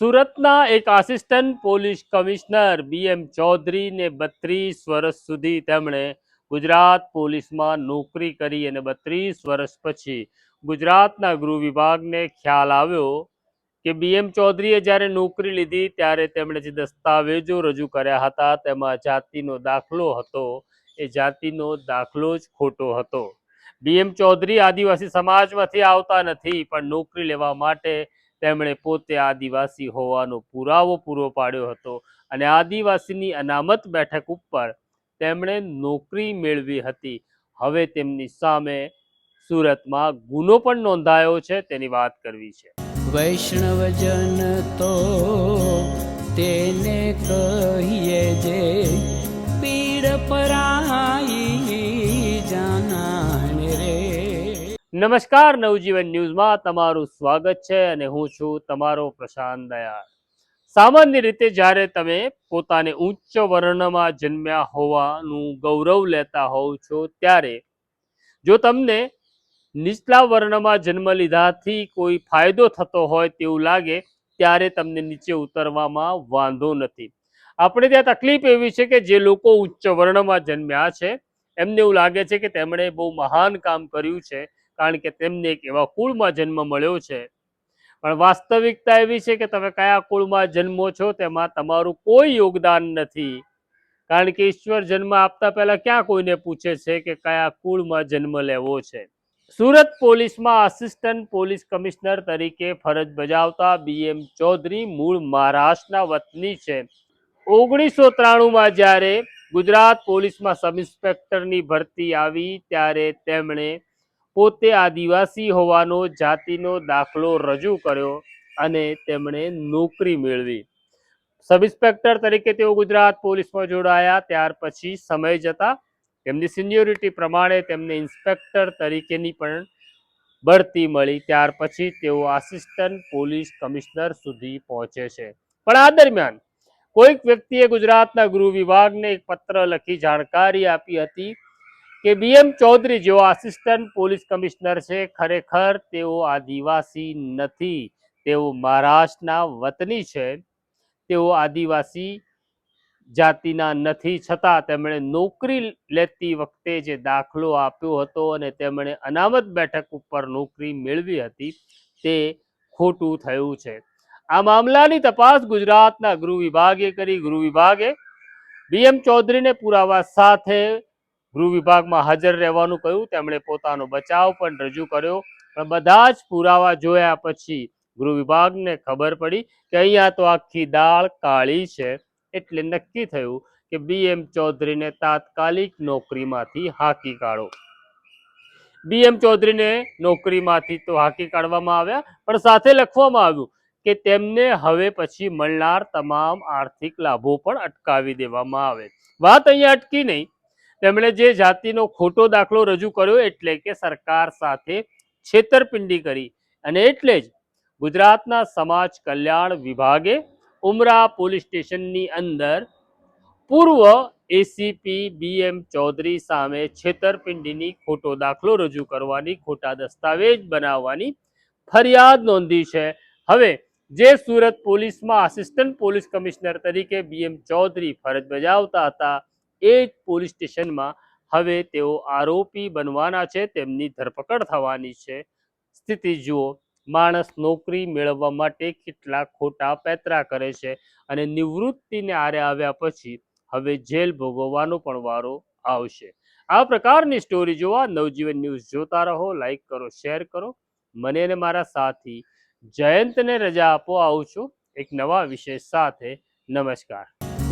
સુરતના એક assistant police commissioner B M ચૌધરીને બત્રીસ વર્ષ સુધી તેમણે ગુજરાત પોલીસમાં નોકરી કરી અને બત્રીસ વર્ષ પછી ગુજરાતના ગૃહ વિભાગને ખ્યાલ આવ્યો કે બીએમ ચૌધરીએ જ્યારે નોકરી લીધી ત્યારે તેમણે જે દસ્તાવેજો રજૂ કર્યા હતા તેમાં જાતિનો દાખલો હતો. એ જાતિનો દાખલો જ ખોટો હતો. બી એમ ચૌધરી આદિવાસી સમાજમાંથી આવતા નથી પણ નોકરી લેવા માટે તેમણે પોતે આદિવાસી હોવાનો પુરાવો પૂરો પાડ્યો હતો અને આદિવાસીની અનામત બેઠક ઉપર તેમણે નોકરી મેળવી હતી. હવે તેમની સામે સુરતમાં ગુનો પણ નોંધાયો છે, તેની વાત કરવી છે. વૈષ્ણવજન તો તેને કહીએ જે નમસ્કાર, નવજીવન ન્યૂઝમાં તમારું સ્વાગત છે અને હું છું તમારો પ્રશાંત દયાળ. સામાન્ય રીતે જ્યારે તમે પોતાને ઉચ્ચ વર્ણમાં જન્મ્યા હોવાનું ગૌરવ લેતા હોવ છો, ત્યારે જો તમને નીચલા વર્ણમાં જન્મ લીધાથી કોઈ ફાયદો થતો હોય તેવું લાગે, ત્યારે તમને નીચે ઉતરવામાં વાંધો નથી. આપણે ત્યાં તકલીફ એવી છે કે જે લોકો ઉચ્ચ વર્ણમાં જન્મ્યા છે, એમને એવું લાગે છે કે તેમણે બહુ મહાન કામ કર્યું છે કારણ કે તેમને એક એવા કુળમાં જન્મ મળ્યો છે. પણ વાસ્તવિકતા એવી છે કે તમે કયા કુળમાં જન્મો છો તેમાં તમારું કોઈ યોગદાન નથી. કારણ કે ઈશ્વર જન્મ આપતા પહેલા ક્યાં કોઈને પૂછે છે કે કયા કુળમાં જન્મ લેવો છે? સુરત પોલીસમાં આસિસ્ટન્ટ પોલીસ કમિશનર તરીકે ફરજ બજાવતા બીએમ ચૌધરી મૂળ મહારાષ્ટ્રના વતની છે. ઓગણીસો ત્રાણુંમાં જ્યારે ગુજરાત પોલીસમાં સબ ઇન્સ્પેક્ટરની ભરતી આવી, ત્યારે તેમણે પોતે આદિવાસી હોવાનો જાતિનો દાખલો રજૂ કર્યો અને તેમણે નોકરી મેળવી. સબ ઇન્સ્પેક્ટર તરીકે તેઓ ગુજરાત પોલીસમાં જોડાયા, ત્યાર પછી સમય જતા તેમની સિનિયોરિટી પ્રમાણે તેમને ઇન્સ્પેક્ટર તરીકેની પણ બઢતી મળી, ત્યાર પછી તેઓ આસિસ્ટન્ટ પોલીસ કમિશનર સુધી પહોંચે છે. પણ આ દરમિયાન કોઈક વ્યક્તિએ ગુજરાતના ગૃહ વિભાગને એક પત્ર લખી જાણકારી આપી હતી કે બીએમ ચૌધરી જેઓ આસિસ્ટન્ટ પોલીસ કમિશનર છે, ખરેખર તેઓ આદિવાસી નથી. તેઓ મહારાષ્ટ્રના વતની છે. તેઓ આદિવાસી જાતિના નથી. છતાં તેમણે નોકરી લેતી વખતે જે દાખલો આપ્યો હતો અને તેમણે અનામત બેઠક ઉપર નોકરી મેળવી હતી, તે ખોટું થયું છે. આ મામલાની તપાસ ગુજરાતના ગૃહ વિભાગે કરી. ગૃહ વિભાગે બીએમ ચૌધરીને પુરાવા સાથે ગૃહ વિભાગમાં હાજર રહેવાનું કહ્યું. તેમણે પોતાનો બચાવ પણ રજૂ કર્યો. પણ બધા જ પુરાવા જોયા પછી ગૃહ વિભાગને ખબર પડી કે અહીંયા તો આખી દાળ કાળી છે. એટલે નક્કી થયું કે બી એમ ચૌધરીને તાત્કાલિક નોકરીમાંથી હાકી કાઢો. બી એમ ચૌધરીને નોકરીમાંથી તો હાકી કાઢવામાં આવ્યા, પણ સાથે લખવામાં આવ્યું કે તેમને હવે પછી મળનાર તમામ આર્થિક લાભો પણ અટકાવી દેવામાં આવે. વાત અહીંયા અટકી નહીં. તેમણે જે જાતિનો ખોટો દાખલો રજૂ કર્યો એટલે કે સરકાર સાથે છેતરપિંડી કરી અને એટલે જ ગુજરાતના સમાજ કલ્યાણ વિભાગે ઉમરા પોલીસ સ્ટેશનની અંદર પૂર્વ એસીપી બી એમ ચૌધરી સામે છેતરપિંડીની ખોટો દાખલો રજૂ કરવાની ખોટા દસ્તાવેજ બનાવવાની ફરિયાદ નોંધી છે. હવે જે સુરત પોલીસમાં આસિસ્ટન્ટ પોલીસ કમિશનર તરીકે બીએમ ચૌધરી ફરજ બજાવતા હતા એ જ પોલીસ સ્ટેશનમાં હવે તેઓ આરોપી બનવાના છે, તેમની ધરપકડ થવાની છે. સ્થિતિ જુઓ, માણસ નોકરી મેળવવા માટે કેટલા ખોટા પેતરા કરે છે અને નિવૃત્તિને આરે આવ્યા પછી હવે જેલ ભોગવવાનો પણ વારો આવશે. આ પ્રકારની સ્ટોરી જોવા નવજીવન ન્યૂઝ જોતા રહો, લાઈક કરો, શેર કરો. મને અને મારા સાથી જયંતને રજા આપો, આવું છું. એક નવા વિષય સાથે. નમસ્કાર.